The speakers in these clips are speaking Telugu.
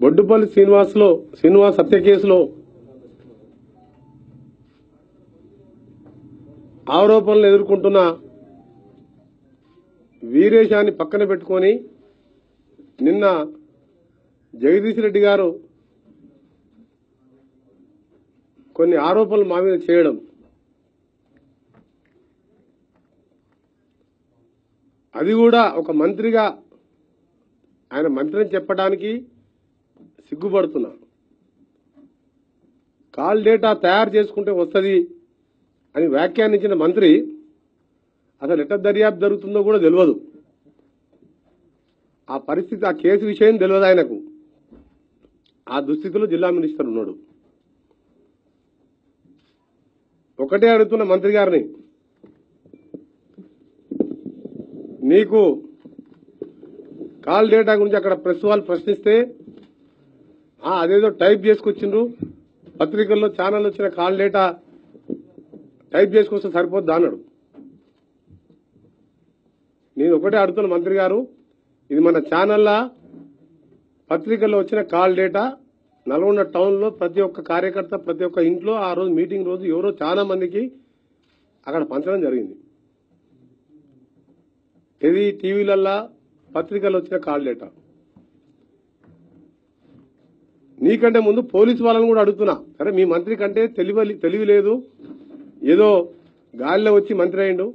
బొడ్డుపల్లి శ్రీనివాస్లో శ్రీనివాస్ హత్య కేసులో ఆరోపణలు ఎదుర్కొంటున్న వీరేశాన్ని పక్కన పెట్టుకొని నిన్న జగదీష్ రెడ్డి గారు కొన్ని ఆరోపణలు మా మీద చేయడం. అది కూడా ఒక మంత్రిగా ఆయన మంత్రిని చెప్పడానికి సిగ్గుపడుతున్నారు కాల్ డేటా తయారు చేసుకుంటే వస్తుంది అని వ్యాఖ్యానించిన మంత్రి అసలు ఎట్లా దర్యాప్తు జరుగుతుందో కూడా తెలియదు. ఆ పరిస్థితి ఆ కేసు విషయం తెలియదు ఆయనకు. ఆ దుస్థితిలో జిల్లా మినిస్టర్ ఉన్నాడు. ఒకటే అడుగుతున్న మంత్రి గారిని నీకు కాల్ డేటా గురించి అక్కడ ప్రెస్ వాళ్ళు ప్రశ్నిస్తే అదేదో టైప్ చేసుకొచ్చిండ్రు. పత్రికల్లో ఛానల్ వచ్చిన కాల్ డేటా టైప్ చేసుకొస్తే సరిపోద్దా అన్నాడు. నేను ఒకటే అడుగుతున్న మంత్రి గారు ఇది మన ఛానల్లా పత్రికల్లో వచ్చిన కాల్ డేటా నల్గొండ టౌన్లో ప్రతి ఒక్క కార్యకర్త ప్రతి ఒక్క ఇంట్లో ఆ రోజు మీటింగ్ రోజు ఎవరో చాలా మందికి అక్కడ పంచడం జరిగింది. ఇది టీవీలల్లా పత్రికల్లో వచ్చిన కాల్ డేటా నీకంటే ముందు పోలీసు వాళ్ళని కూడా అడుగుతున్నా. సరే మీ మంత్రి కంటే తెలివి తెలివి లేదు. ఏదో గాలిలో వచ్చి మంత్రి అయిండు.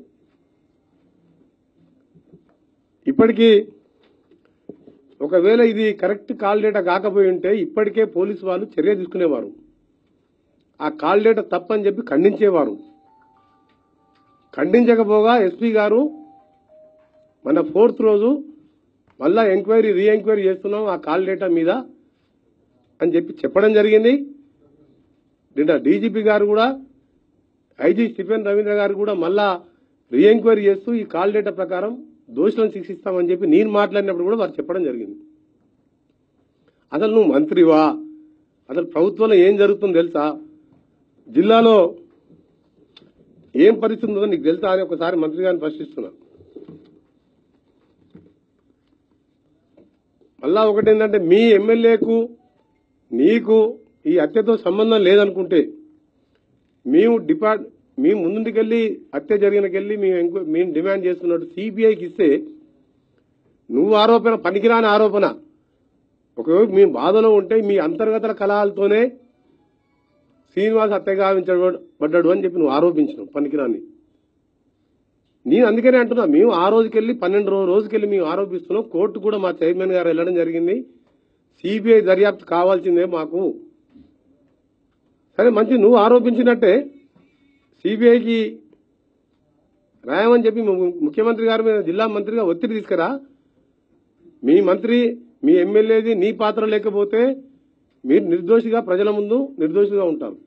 ఇప్పటికీ ఒకవేళ ఇది కరెక్ట్ కాల్ డేటా కాకపోయి ఉంటే ఇప్పటికే పోలీసు వాళ్ళు చర్య తీసుకునేవారు. ఆ కాల్ డేటా తప్పని చెప్పి ఖండించేవారు. ఖండించకపోగా ఎస్పీ గారు మన ఫోర్త్ రోజు మళ్ళా ఎంక్వైరీ రీ ఎంక్వైరీ చేస్తున్నాం ఆ కాల్ డేటా మీద అని చెప్పి చెప్పడం జరిగింది. నిన్న డీజీపీ గారు కూడా ఐజీ స్టిఫెన్ రవీంద్ర గారు కూడా మళ్ళా రీ ఎంక్వైరీ చేస్తూ ఈ కాల్ డేటా ప్రకారం దోషులను శిక్షిస్తామని చెప్పి నేను మాట్లాడినప్పుడు కూడా వారు చెప్పడం జరిగింది. అసలు నువ్వు మంత్రివా? అసలు ప్రభుత్వంలో ఏం జరుగుతుందో తెలుసా? జిల్లాలో ఏం పరిస్థితి ఉందో నీకు తెలుసా అని ఒకసారి మంత్రి గారిని ప్రశ్నిస్తున్నాను మళ్ళా ఒకటి ఏంటంటే మీ ఎమ్మెల్యేకు నీకు ఈ హత్యతో సంబంధం లేదనుకుంటే మేము డిపార్ట్ మేము ముందుకెళ్ళి హత్య జరిగినకెళ్ళి మేము మేము డిమాండ్ చేస్తున్నట్టు సిబిఐకి ఇస్తే నువ్వు ఆరోపణ పనికిరాని ఆరోపణ. ఒకవేళ మేము బాధలో ఉంటే మీ అంతర్గత కలహాలతోనే శ్రీనివాస్ హత్య గావించబడ్డాడు అని చెప్పి నువ్వు ఆరోపించినావు పనికిరాని. నేను అందుకనే అంటున్నా మేము ఆ రోజుకెళ్ళి పన్నెండు రోజుకెళ్ళి మేము ఆరోపిస్తున్నాం. కోర్టు కూడా మా చైర్మన్ గారు వెళ్ళడం జరిగింది. సిబిఐ దర్యాప్తు కావాల్సిందే మాకు. సరే మంచి నువ్వు ఆరోపించినట్టే సిబిఐకి రాయమని చెప్పి ముఖ్యమంత్రి గారి మీద జిల్లా మంత్రిగా ఒత్తిడి తీసుకురా. మీ మంత్రి మీ ఎమ్మెల్యేది నీ పాత్ర లేకపోతే మీరు నిర్దోషిగా ప్రజల ముందు నిర్దోషిగా ఉంటారు.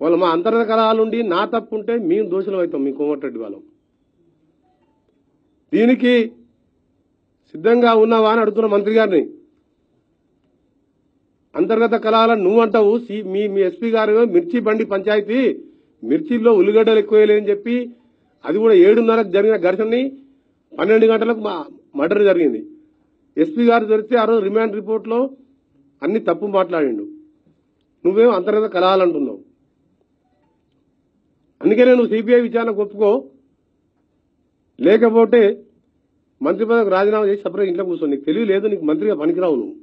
వాళ్ళు మా అంతర్గత కలహాలుండి నా తప్పు ఉంటే మేము దోషులం అవుతాం మీ కోమటిరెడ్డి వాళ్ళం. దీనికి సిద్ధంగా ఉన్నావా అని అడుగుతున్న మంత్రి గారిని. అంతర్గత కళాలను నువ్వు అంటావు సి- మీ మీ ఎస్పీ గారు మిర్చి బండి పంచాయతీ మిర్చిల్లో ఉల్లిగడ్డలు ఎక్కువేయలేదని చెప్పి అది కూడా ఏడున్నరకు జరిగిన ఘర్షణని పన్నెండు గంటలకు మా మర్డర్ జరిగింది. ఎస్పీ గారు దొరికితే ఆ రోజు రిమాండ్ రిపోర్ట్లో అన్ని తప్పు మాట్లాడిండు. నువ్వేం అంతర్గత కళాలంటున్నావు అందుకనే నువ్వు సిబిఐ విచారణకు ఒప్పుకో లేకపోతే మంత్రి పదవికి రాజీనామా చేసి సపరేట్ ఇంట్లో కూర్చో నీకు తెలివి లేదు నీకు మంత్రిగా పనికిరావు నువ్వు.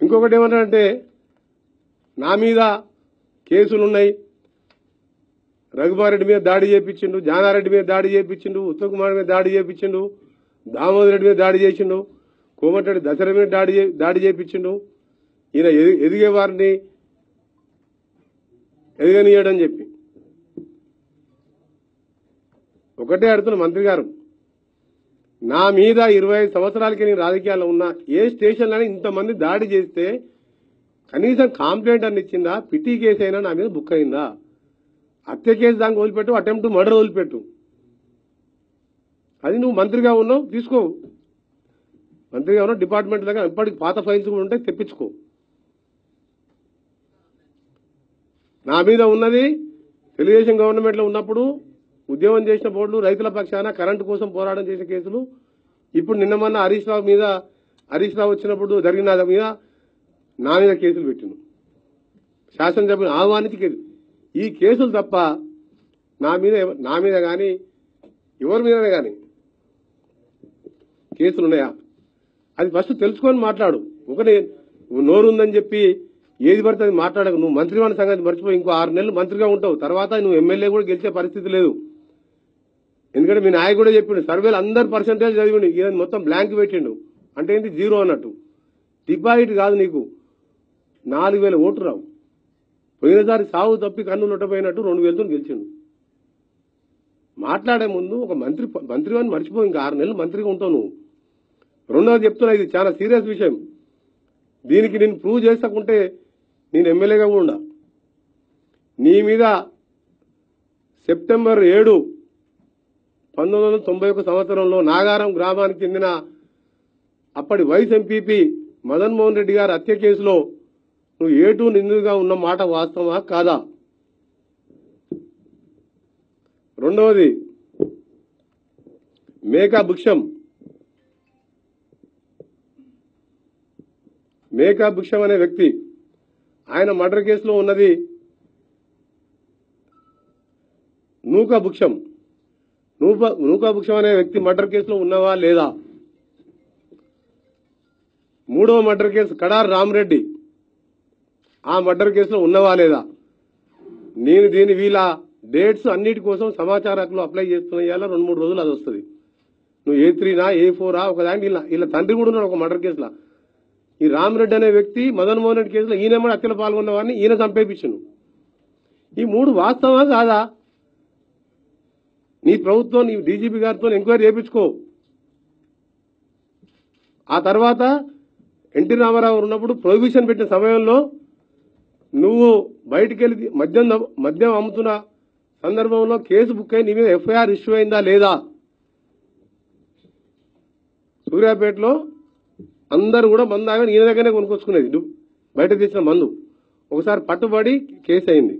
ఇంకొకటి ఏమంటారంటే నా మీద కేసులున్నాయి. రఘుమారెడ్డి మీద దాడి చేయించిండు జానారెడ్డి మీద దాడి చేయించిండు ఉత్తమ్ కుమార్ మీద దాడి చేయించిండు దామోదర్ రెడ్డి మీద దాడి చేసిండు కోమటిరెడ్డి దసరా మీద దాడి దాడి చేయించిండు ఈయన ఎదిగే వారిని ఎదగనియడని చెప్పి. ఒకటే అడుగుతున్న మంత్రి గారు నా మీద ఇరవై ఐదు సంవత్సరాలకి నేను రాజకీయాల్లో ఉన్నా ఏ స్టేషన్లో ఇంతమంది దాడి చేస్తే కనీసం కంప్లైంట్ అని ఇచ్చిందా? పిటి కేసు అయినా నా మీద బుక్ అయిందా? హత్య కేసు దానికి వదిలిపెట్టు అటెంప్ట్ మర్డర్ వదిలిపెట్టు. అది నువ్వు మంత్రిగా ఉన్నావు తీసుకో. మంత్రిగా ఉన్నావు డిపార్ట్మెంట్ దగ్గర ఇప్పటికి పాత ఫైల్స్ కూడా ఉంటే తెప్పించుకో. నా మీద ఉన్నది తెలుగుదేశం గవర్నమెంట్లో ఉన్నప్పుడు ఉద్యమం చేసిన బోర్డులు రైతుల పక్షాన కరెంటు కోసం పోరాటం చేసిన కేసులు. ఇప్పుడు నిన్న మొన్న హరీష్ రావు మీద హరీష్ రావు వచ్చినప్పుడు జరిగిన మీద నా మీద కేసులు పెట్టిను శాసనసభ్యులు ఆహ్వానించి కేసు. ఈ కేసులు తప్ప నా మీద నా మీద కానీ ఎవరి మీదనే కానీ కేసులు ఉన్నాయా? అది ఫస్ట్ తెలుసుకొని మాట్లాడు. ఒకటి నోరుందని నోరు ఉందని చెప్పి ఏది పడితే అది మాట్లాడకు. నువ్వు మంత్రివాణి సంగతి మర్చిపోయి ఇంకో ఆరు నెలలు మంత్రిగా ఉంటావు. తర్వాత నువ్వు ఎమ్మెల్యే కూడా గెలిచే పరిస్థితి లేదు. ఎందుకంటే మీ నాయకుడు కూడా చెప్పిండు సర్వేలు అందరు పర్సంటేజ్ చదివిండు ఈయన మొత్తం బ్లాంక్ పెట్టిండు. అంటే ఏంటి జీరో అన్నట్టు. డిపాజిట్ కాదు నీకు. నాలుగు వేల ఓటు రావు. పోయినసారి సాగు తప్పి కన్ను లొట్టపోయినట్టు రెండు వేలతో గెలిచిండు. మాట్లాడే ముందు ఒక మంత్రి మంత్రి అని మర్చిపో ఇంకా ఆరు నెలలు మంత్రిగా ఉంటావు నువ్వు. రెండవది చెప్తున్నా ఇది చాలా సీరియస్ విషయం. దీనికి నేను ప్రూవ్ చేసకుంటే నేను ఎమ్మెల్యేగా కూడా నీ మీద సెప్టెంబర్ ఏడు పంతొమ్మిది వందల తొంభై ఒక సంవత్సరంలో నాగారం గ్రామానికి చెందిన అప్పటి వైస్ ఎంపీపీ మదన్మోహన్ రెడ్డి గారి హత్య కేసులో నువ్వు ఏటూ నిందుగా ఉన్న మాట వాస్తవమా? కాదా? రెండవది మేకా భిక్షం. మేకా భిక్షం అనే వ్యక్తి ఆయన మర్డర్ కేసులో ఉన్నది నూకా భిక్షం. నూప నూకాభిక్షం అనే వ్యక్తి మర్డర్ కేసులో ఉన్నవా లేదా? మూడవ మర్డర్ కేసు కడార్ రామరెడ్డి. ఆ మర్డర్ కేసులో ఉన్నవా లేదా? నేను దీని వీళ్ళ డేట్స్ అన్నిటి కోసం సమాచార హక్కులు అప్లై చేస్తున్న ఇవాళ రెండు మూడు రోజులు అది వస్తుంది. నువ్వు ఏ త్రీనా ఏ ఫోరా ఒక దాంట్లో వీళ్ళ వీళ్ళ తండ్రి కూడా ఉన్నాడు ఒక మర్డర్ కేసులో. ఈ రామరెడ్డి అనే వ్యక్తి మదన్ మోహన్ రెడ్డి కేసులో ఈయన కూడా హత్యలో పాల్గొన్న వారిని ఈయన చంపేపించను ఈ మూడు వాస్తవా కాదా? నీ ప్రభుత్వం నీ డీజీపీ గారితో ఎంక్వైరీ చేయించుకో. ఆ తర్వాత ఎన్టీ రామారావు ఉన్నప్పుడు ప్రొహిబిషన్ పెట్టిన సమయంలో నువ్వు బయటికి వెళ్ళి మద్యం మద్యం అమ్ముతున్న సందర్భంలో కేసు బుక్ అయి నీ మీద ఎఫ్ఐఆర్ ఇష్యూ అయిందా లేదా? సూర్యాపేటలో అందరూ కూడా మందు ఆగని ఈయన దగ్గరనే కొనుక్కొచ్చుకునేది. బయట తీసిన మందు. ఒకసారి పట్టుబడి కేసు అయింది.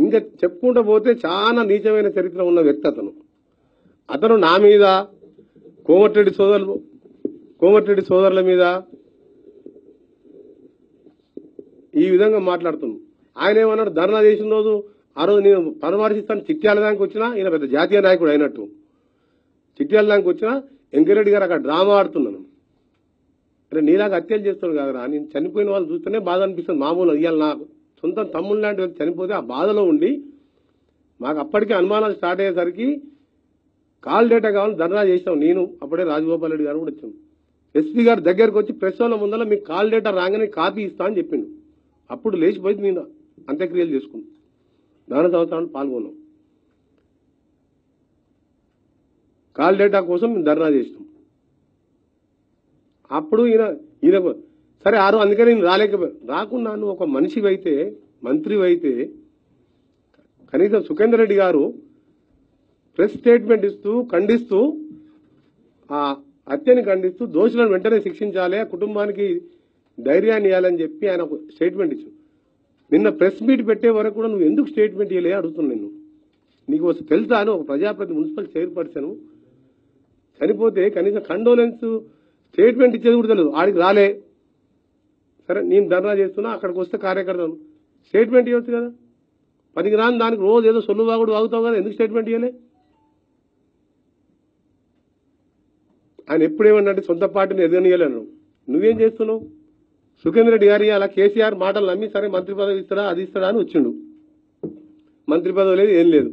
ఇంకా చెప్పుకుంటూ పోతే చాలా నీచమైన చరిత్ర ఉన్న వ్యక్తి అతను. అతను నా మీద కోమటిరెడ్డి సోదరులు కోమటిరెడ్డి సోదరుల మీద ఈ విధంగా మాట్లాడుతున్నాను ఆయన ఏమన్నాడు ధర్నా చేసిన రోజు ఆ రోజు నేను పరామర్శిస్తాను చిట్యాల దానికి వచ్చినా ఈయన పెద్ద జాతీయ నాయకుడు అయినట్టు. చిట్యాల దానికి వచ్చినా వెంకరెడ్డి గారు అక్కడ డ్రామా ఆడుతున్నాను అరే నీలాగా హత్యలు చేస్తాడు కదరా నేను చనిపోయిన వాళ్ళు చూస్తేనే బాధ అనిపిస్తుంది మామూలు ఇవాళ నాకు. సొంత తమ్ముళ్ళు లాంటి వ్యక్తి చనిపోతే ఆ బాధలో ఉండి మాకు అప్పటికే అనుమానాలు స్టార్ట్ అయ్యేసరికి కాల్ డేటా కావాలని ధర్నా చేసాం నేను. అప్పుడే రాజగోపాల్ రెడ్డి గారు కూడా వచ్చాం ఎస్పీ గారు దగ్గరకు వచ్చి ప్రెస్ వాళ్ళ ముందర మీకు కాల్ డేటా రాగానే కాపీ ఇస్తా అని చెప్పిండు. అప్పుడు లేచిపోయి నేను అంత్యక్రియలు చేసుకున్నాను దాన సంవత్సరాలు పాల్గొన్నాం. కాల్ డేటా కోసం మేము ధర్నా చేసినాం. అప్పుడు ఈయన ఈయన సరే ఆరు అందుకని నేను రాలేకపోయా రాకున్నాను. ఒక మనిషి అయితే మంత్రివి అయితే కనీసం సుఖేందర్ రెడ్డి గారు ప్రెస్ స్టేట్మెంట్ ఇస్తూ ఖండిస్తూ ఆ హత్యని ఖండిస్తూ దోషులను వెంటనే శిక్షించాలి ఆ కుటుంబానికి ధైర్యాన్ని ఇవ్వాలని చెప్పి ఆయన ఒక స్టేట్మెంట్ ఇచ్చు నిన్న ప్రెస్ మీట్ పెట్టే వరకు కూడా నువ్వు ఎందుకు స్టేట్మెంట్ ఇవ్వలే అడుగుతున్నాను నిన్ను నీకు అసలు తెలుసా అని ఒక ప్రజాప్రతి మున్సిపల్ చైర్పర్సన్ చనిపోతే కనీసం కండోలెన్స్ స్టేట్మెంట్ ఇచ్చేది కూడా తెలియదు. ఆడికి రాలే. సరే నేను ధర్నా చేస్తున్నా అక్కడికి వస్తే కార్యకర్తను స్టేట్మెంట్ ఇవ్వచ్చు కదా? పనికి రాని దానికి రోజు ఏదో సొల్లు వాగుడు వాగుతావు కదా ఎందుకు స్టేట్మెంట్ ఇవ్వలే ఆయన ఎప్పుడేమన్నంటే సొంత పార్టీని ఎదగనియలేను నువ్వేం. చేస్తున్నావు? సుఖేంద్ర రెడ్డి గారి అలా కేసీఆర్ మాటలు నమ్మి సరే మంత్రి పదవి ఇస్తాడా అది ఇస్తాడా? అని వచ్చిండు. మంత్రి పదవి లేదు ఏం లేదు.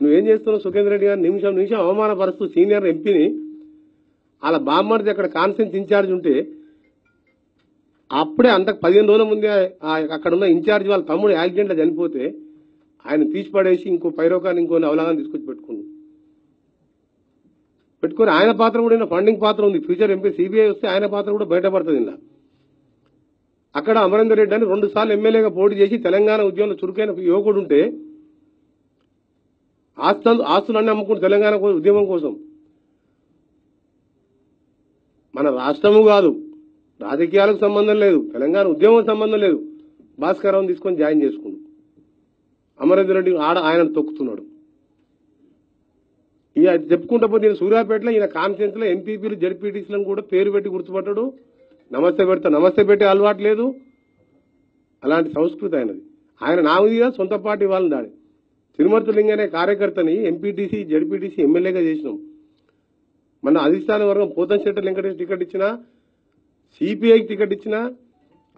నువ్వేం చేస్తున్నావు సుఖేంద్ర రెడ్డి గారు? నిమిషం నిమిషం అవమానపరుస్తూ సీనియర్ ఎంపీని అలా బామ్మర్ది అక్కడ కాన్ఫరెన్స్ ఇన్ఛార్జ్ ఉంటే అప్పుడే అంతకు పదిహేను రోజుల ముందే అక్కడ ఉన్న ఇన్ఛార్జ్ వాళ్ళ తమ్ముడు యాక్సిడెంట్లో చనిపోతే ఆయన తీసి పడేసి ఇంకో పైరోకాన్ని ఇంకో అవలాగాన్ని తీసుకొచ్చి పెట్టుకున్నాడు. పెట్టుకొని ఆయన పాత్ర కూడా ఫండింగ్ పాత్ర ఉంది. ఫ్యూచర్ ఎంపీ సిబిఐ వస్తే ఆయన పాత్ర కూడా బయటపడుతుంది ఇలా అక్కడ అమరేందర్ రెడ్డి అని రెండు సార్లు ఎమ్మెల్యేగా పోటీ చేసి తెలంగాణ ఉద్యమంలో చురుకైన యువకుడు ఉంటే ఆస్తులు ఆస్తులన్నీ అమ్ముకుంటూ తెలంగాణ ఉద్యమం కోసం. మన రాష్ట్రము కాదు రాజకీయాలకు సంబంధం లేదు తెలంగాణ ఉద్యమం సంబంధం లేదు. భాస్కరరావుని తీసుకొని జాయిన్ చేసుకుండు. అమరేందర్ రెడ్డి ఆడ ఆయన తొక్కుతున్నాడు. ఇక చెప్పుకుంటా పోతే నేను సూర్యాపేటలో ఈయన కాన్ఫరెన్స్లో ఎంపీపీలు జడ్పీటీసీలను కూడా పేరు పెట్టి గుర్తుపట్టడు నమస్తే పెడతా నమస్తే పెట్టే అలవాటు లేదు. అలాంటి సంస్కృతి ఆయనది. ఆయన నా సొంత పార్టీ వాళ్ళని దాడి. తిరుమర్తులింగ అనే కార్యకర్తని ఎంపీటీసీ జడ్పీటీసీ ఎమ్మెల్యేగా చేసినాం. మన అధిష్టాన వర్గం పోతంశెట్టి వెంకటేష్ టికెట్ ఇచ్చినా సిపిఐకి టికెట్ ఇచ్చిన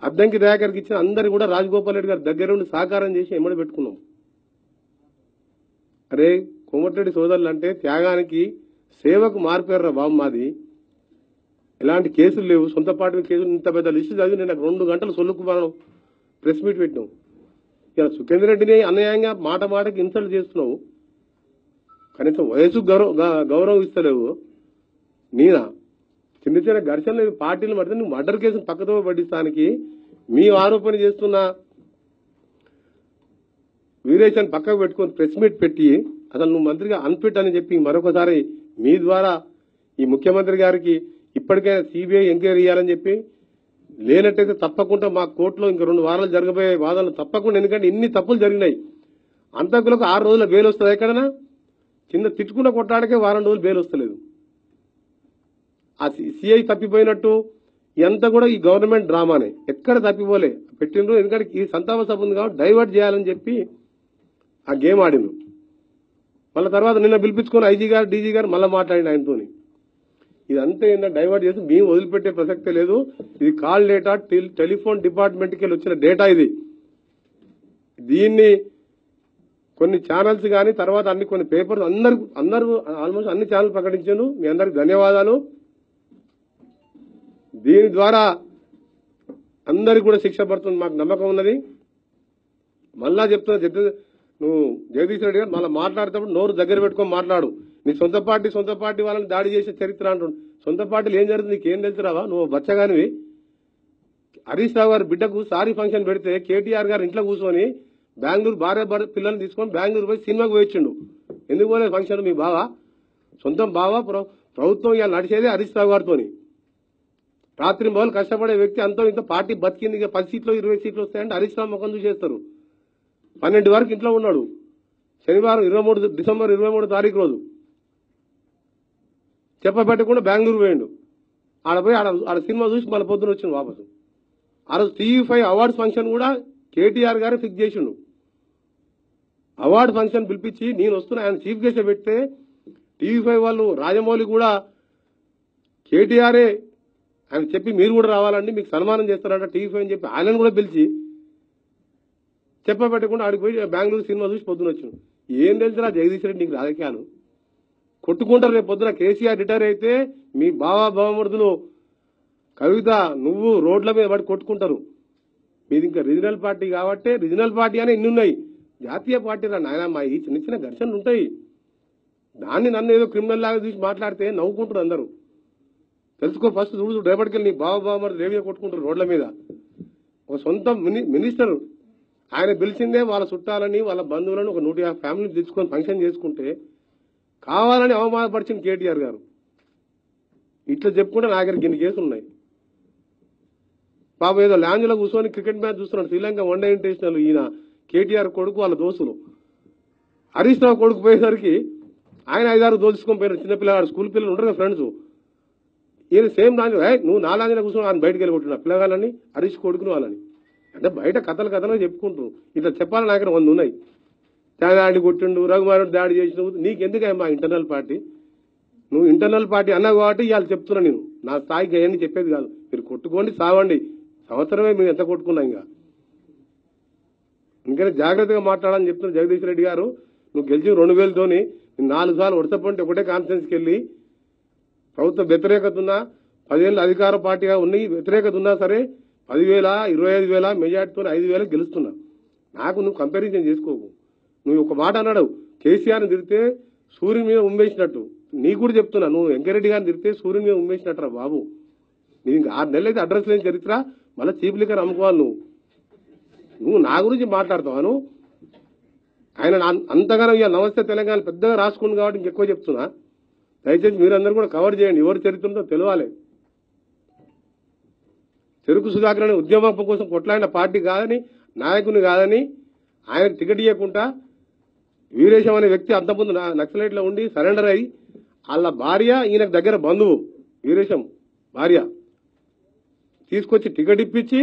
అద్దంకి దయాకర్కి ఇచ్చిన అందరు కూడా రాజగోపాల్ రెడ్డి గారి దగ్గర ఉండి సహకారం చేసి ఎమ్మడి పెట్టుకున్నాం? అరే కోమటిరెడ్డి సోదరులు అంటే త్యాగానికి సేవకు మారిపోయారు బాబు మాది. ఎలాంటి కేసులు లేవు. సొంత పార్టీ కేసులు ఇంత పెద్ద లిస్టు చదివి నేను నాకు రెండు గంటలు సొల్లుకు మనం ప్రెస్ మీట్ పెట్టినాం. ఇలా సుఖేందర్ రెడ్డిని అన్యాయంగా మాట మాటకి ఇన్సల్ట్ చేస్తున్నావు. కనీసం వయసు గౌరవ గౌరవం ఇస్తలేవు. నీనా? చిన్న చిన్న ఘర్షణలు పార్టీలు పడితే నువ్వు మర్డర్ కేసును పక్కతో పట్టిస్తానికి మీ ఆరోపణ చేస్తున్న వీరేశాన్ని పక్కకు పెట్టుకొని ప్రెస్ మీట్ పెట్టి అసలు నువ్వు మంత్రిగా అన్ఫిట్ అని చెప్పి మరొకసారి మీ ద్వారా ఈ ముఖ్యమంత్రి గారికి ఇప్పటికైనా సిబిఐ ఎంక్వైరీ చేయాలని చెప్పి లేనట్టయితే తప్పకుండా మా కోర్టులో ఇంక రెండు వారాలు జరగబోయే వాదనలు తప్పకుండా ఎందుకంటే ఇన్ని తప్పులు జరిగినాయి. అంతకులకు ఆరు రోజుల బెయిల్ వస్తుంది ఎక్కడనా? చిన్న తిట్టుకున్న కొట్టాడకే వారం రోజులు బెయిల్ వస్తలేదు. ఆ సిఐ తప్పిపోయినట్టు ఎంత కూడా ఈ గవర్నమెంట్ డ్రామానే. ఎక్కడ తప్పిపోలే. పెట్టిండ్రు. ఎందుకంటే ఈ సంతాప సభ ఉంది కాబట్టి డైవర్ట్ చేయాలని చెప్పి ఆ గేమ్ ఆడిండ్రు. మళ్ళీ తర్వాత నిన్న పిలిపించుకొని ఐజీ గారు డీజీ గారు మళ్ళీ మాట్లాడిన ఆయనతోని. ఇదంతా ఏంటంటే డైవర్ట్ చేసి మేము వదిలిపెట్టే ప్రసక్తే లేదు. ఇది కాల్ డేటా టెలిఫోన్ డిపార్ట్మెంట్కి వెళ్ళి వచ్చిన డేటా ఇది. దీన్ని కొన్ని ఛానల్స్ కానీ తర్వాత అన్ని కొన్ని పేపర్స్ అందరు అందరూ ఆల్మోస్ట్ అన్ని ఛానల్ ప్రకటించాను మీ అందరికి ధన్యవాదాలు. దీని ద్వారా అందరికి కూడా శిక్ష పడుతుంది మాకు నమ్మకం ఉన్నది. మళ్ళా చెప్తున్నా జగ నువ్వు జగదీష్ రెడ్డి గారు మళ్ళీ మాట్లాడేటప్పుడు నోరు దగ్గర పెట్టుకొని మాట్లాడు. నీ సొంత పార్టీ సొంత పార్టీ వాళ్ళని దాడి చేసే చరిత్ర అంటుండు సొంత పార్టీలు ఏం జరుగుతుంది నీకేం తెలుసురావా నువ్వు బచ్చగానివి. హరీష్ రావు గారు బిడ్డకు సారీ ఫంక్షన్ పెడితే కేటీఆర్ గారు ఇంట్లో కూర్చొని బెంగళూరు భార్య పిల్లల్ని తీసుకొని బెంగళూరు పోయి సినిమాకు పోయించిండు ఎందుకు పోలేదు ఫంక్షన్ మీ బావ? సొంతం బావ ప్ర- ప్రభుత్వం ఇలా నడిచేదే హరీష్ రావు గారితోని. రాత్రి మొదలు కష్టపడే వ్యక్తి అంతా ఇంత పార్టీ బతికింది. ఇక పది సీట్లు ఇరవై సీట్లు వస్తాయంటే హరీష్ రావు ముఖం చూసేస్తారు పన్నెండు వరకు ఇంట్లో ఉన్నాడు. శనివారం ఇరవై మూడు డిసెంబర్ ఇరవై మూడు తారీఖు రోజు. చెప్పబెట్టకుండా బెంగళూరు పోయిండు. ఆడ పోయి ఆడ ఆడ సినిమా చూసి మళ్ళీ పొద్దున వచ్చిండు వాపసు. ఆ రోజు టీవీ ఫైవ్ అవార్డ్స్ ఫంక్షన్ కూడా కేటీఆర్ గారే ఫిక్స్ చేసిండు. అవార్డు ఫంక్షన్ పిలిపించి నేను వస్తున్నా ఆయన చీఫ్ గెస్ట్ పెడితే టీవీ ఫైవ్ వాళ్ళు రాజమౌళి కూడా కేటీఆరే ఆయన చెప్పి మీరు కూడా రావాలండి మీకు సన్మానం చేస్తారంట టీవీ ఫైవ్ అని చెప్పి ఆయనను కూడా పిలిచి చెప్పబెట్టకుండా ఆడికి పోయి బెంగళూరు సినిమా చూసి పొద్దున వచ్చాను. ఏం తెలుసురా జగదీష్ రెడ్డి నీకు రాజకీయాలు? కొట్టుకుంటారు రేపు పొద్దున కేసీఆర్ రిటైర్ అయితే మీ బావా బావమరుదులు కవిత నువ్వు రోడ్ల మీద పడి కొట్టుకుంటారు. మీది ఇంకా రీజనల్ పార్టీ కాబట్టి రీజనల్ పార్టీ అని ఇన్ని ఉన్నాయి. జాతీయ పార్టీ రా నాయన మా ఈ చిన్న చిన్న ఘర్షణలు ఉంటాయి. దాన్ని నన్ను ఏదో క్రిమినల్ లాగా చూసి మాట్లాడితే నవ్వుకుంటారు అందరూ. తెలుసుకో ఫస్ట్ చూడు రేపటికి నీ బావ బావ మరి రేవిగా కొట్టుకుంటారు రోడ్ల మీద. ఒక సొంత మిని- మినిస్టర్ ఆయన పిలిచిందే వాళ్ళ చుట్టాలని వాళ్ళ బంధువులను ఒక నూట యాభై ఫ్యామిలీ తెచ్చుకొని ఫంక్షన్ చేసుకుంటే కావాలని అవమానపరిచింది కేటీఆర్ గారు. ఇట్లా చెప్పుకుంటే నా దగ్గర గిన్ని కేసులు ఉన్నాయి. పాప ఏదో లాంజ్లో కూర్చొని క్రికెట్ మ్యాచ్ చూస్తున్నాడు. శ్రీలంక వన్డే ఇంటర్నేషనల్ ఈయన కేటీఆర్ కొడుకు వాళ్ళ దోస్తులు. హరీష్ రావు కొడుకు పోయేసరికి ఆయన ఐదారు దోచుకొని పోయిన చిన్నపిల్లగాడు స్కూల్ పిల్లలు ఉంటారు కదా ఫ్రెండ్స్ ఈయన సేమ్ లాంజ్ నువ్వు నా కూర్చొని ఆయన బయటకు వెళ్ళి పిల్లగాలని పిల్లగాళ్ళని కొడుకును వాళ్ళని. అంటే బయట కథలు కథలు చెప్పుకుంటారు ఇట్లా చెప్పాలని నా దగ్గర వంద ఉన్నాయి. దాడి కొట్టిండు రఘుమారుడు దాడి చేసిన నీకెందుకు మా ఇంటర్నల్ పార్టీ? నువ్వు ఇంటర్నల్ పార్టీ అన్నావు కాబట్టి ఇవాళ చెప్తున్నా నేను. నా స్థాయికి అవన్నీ చెప్పేది కాదు. మీరు కొట్టుకోండి సావండి. సంవత్సరమే మేము ఎంత కొట్టుకున్నాం ఇంకా? ఇంకా జాగ్రత్తగా మాట్లాడాలని చెప్తున్నా జగదీష్ రెడ్డి గారు నువ్వు గెలిచి రెండు వేలతోని నాలుగు సార్లు వరుసపంటే ఒకటే కాన్ఫరెన్స్కి వెళ్ళి ప్రభుత్వ వ్యతిరేకత ఉన్నా పదివేల అధికార పార్టీగా ఉన్నాయి వ్యతిరేకత ఉన్నా సరే పదివేల ఇరవై ఐదు వేల మెజార్టీతో ఐదు వేల గెలుస్తున్నా. నాకు నువ్వు కంపారిజన్ చేసుకోకు. నువ్వు ఒక మాట అన్నాడు కేసీఆర్ని తిరిగితే సూర్యుని మీద ఉమ్మేసినట్టు. నీకు కూడా చెప్తున్నా నువ్వు వెంకరెడ్డి గారిని తిరిగితే సూర్యుని మీద ఉమ్మేసినట్టు బాబు. నీకు ఆరు నెలలు అయితే అడ్రస్ లేని చరిత్ర మళ్ళీ చీఫ్ లీకర్ అమ్ముకోవాలి నువ్వు. నువ్వు నా గురించి మాట్లాడతావాను ఆయన అంతగానో ఇవాళ నమస్తే తెలంగాణ పెద్దగా రాసుకుంది కాబట్టి ఇంకెక్కువ చెప్తున్నా. దయచేసి మీరందరూ కూడా కవర్ చేయండి. ఎవరి చరిత్రతో తెలవాలి. చెరుకు సుధాకర్ అనే ఉద్యమం కోసం కొట్లాడిన పార్టీ కాదని నాయకుని కాదని ఆయన టికెట్ ఇవ్వకుండా వీరేశం అనే వ్యక్తి అంతకుముందు నా- నక్సలైట్లో ఉండి సరెండర్ అయ్యి వాళ్ళ భార్య ఈయనకు దగ్గర బంధువు వీరేశం భార్య తీసుకొచ్చి టికెట్ ఇప్పించి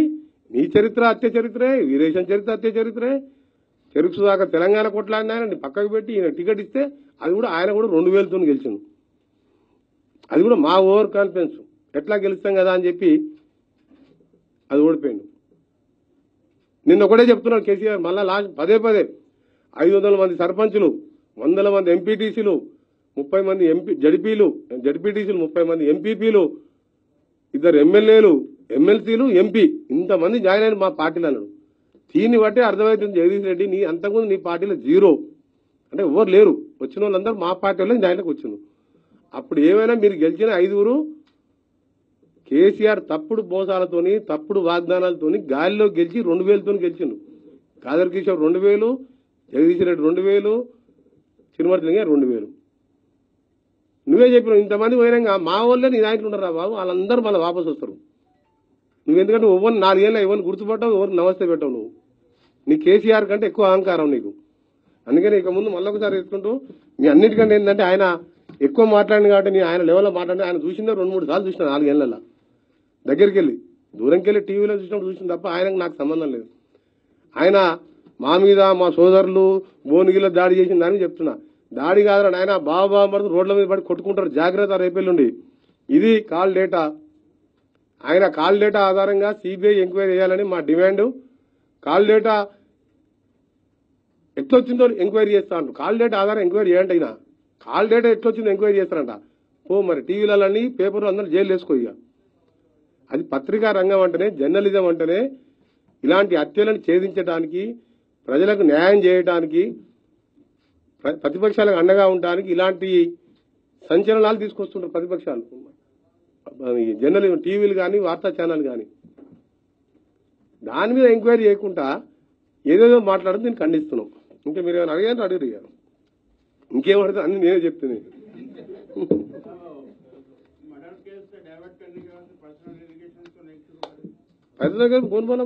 నీ చరిత్ర అత్య చరిత్రే వీరేశం చరిత్ర అత్య చరిత్రే. చెరుకు సుధాకర్ తెలంగాణ కొట్లాడిన ఆయన పక్కకు పెట్టి ఈయన టికెట్ ఇస్తే అది కూడా ఆయన కూడా రెండు వేలతో గెలిచింది అది కూడా మా ఓవర్ కాన్ఫిడెన్స్. ఎట్లా గెలుస్తాం కదా అని చెప్పి అది ఓడిపోయింది నిన్న ఒకటే చెప్తున్నాడు కేసీఆర్ మళ్ళా లాస్ట్ పదే పదే ఐదు వందల మంది సర్పంచులు వందల మంది ఎంపీటీసీలు ముప్పై మంది ఎంపీ జడిపీలు జడిపీటీసీలు ముప్పై మంది ఎంపీపీలు ఇద్దరు ఎమ్మెల్యేలు ఎమ్మెల్సీలు ఎంపీ ఇంతమంది జాయిన్ అయిన మా పార్టీలు అన్నాడు దీన్ని బట్టే అర్థమవుతుంది జగదీష్ రెడ్డి నీ అంతకుముందు నీ పార్టీలో జీరో. అంటే ఎవరు లేరు. వచ్చిన వాళ్ళందరూ మా పార్టీలో జాయిన్కి వచ్చిండు అప్పుడు ఏమైనా మీరు గెలిచిన ఐదుగురు కేసీఆర్ తప్పుడు మోసాలతోని తప్పుడు వాగ్దానాలతోని గాలిలో గెలిచి రెండు వేలతో గెలిచిండు. కాదర్ కిషోర్ రెండు వేలు జగదీష్ రెడ్డి రెండు వేలు శ్రీనివాసలింగ రెండు వేలు. నువ్వే చెప్పినావు ఇంతమంది పోయినాక మా వాళ్ళే నీ నాయకులు ఉండరా బాబు? వాళ్ళందరూ మళ్ళీ వాపసు వస్తారు. నువ్వు ఎందుకంటే ఎవరు నాలుగేళ్ళు ఎవరిని గుర్తుపట్టావు ఎవరు నమస్తే పెట్టావు నువ్వు? నీ కేసీఆర్ కంటే ఎక్కువ అహంకారం నీకు. అందుకని ఇక ముందు మళ్ళీ ఒకసారి మీ అన్నిటికంటే ఏంటంటే ఆయన ఎక్కువ మాట్లాడింది కాబట్టి నేను ఆయన లెవెల్లో మాట్లాడి ఆయన చూసిందే రెండు మూడు సార్లు చూసిన నాలుగేళ్ళలో దగ్గరికి వెళ్ళి దూరంకి వెళ్ళి టీవీలో చూసినప్పుడు చూసిన తప్ప ఆయనకు నాకు సంబంధం లేదు. ఆయన మా మీద మా సోదరులు భువనగిరిలో దాడి చేసిన దానికి చెప్తున్నా. దాడి కాదని ఆయన బాబా మరుదు రోడ్ల మీద పడి కొట్టుకుంటారు. జాగ్రత్త రేపెల్లుండి ఇది కాల్ డేటా. ఆయన కాల్ డేటా ఆధారంగా సిబిఐ ఎంక్వైరీ చేయాలని మా డిమాండ్. కాల్ డేటా ఎట్లొచ్చిందో ఎంక్వైరీ చేస్తా అంటారు. కాల్ డేటా ఆధారం ఎంక్వైరీ చేయండి అయినా. ఆల్ డేటా ఎట్లొచ్చింది ఎంక్వైరీ చేస్తారంట. ఓ మరి టీవీలన్నీ పేపర్లు అందరూ జైలు వేసుకో ఇక అది పత్రికా రంగం అంటేనే జర్నలిజం అంటేనే ఇలాంటి హత్యలను ఛేదించడానికి ప్రజలకు న్యాయం చేయడానికి ప్ర- ప్రతిపక్షాలకు అండగా ఉండడానికి ఇలాంటి సంచలనాలు తీసుకొస్తుంటారు ప్రతిపక్షాలు. జర్నలిజం టీవీలు కానీ వార్తా ఛానల్ కానీ దాని మీద ఎంక్వైరీ చేయకుండా ఏదేదో మాట్లాడడం దీన్ని ఖండిస్తున్నాం. ఇంకా మీరు ఏమైనా అడిగారు? అడిగారు ఇంకేం. పడుతుంది అన్ని నేనే చెప్తున్నాయి పైసలు ఫోన్ పోనా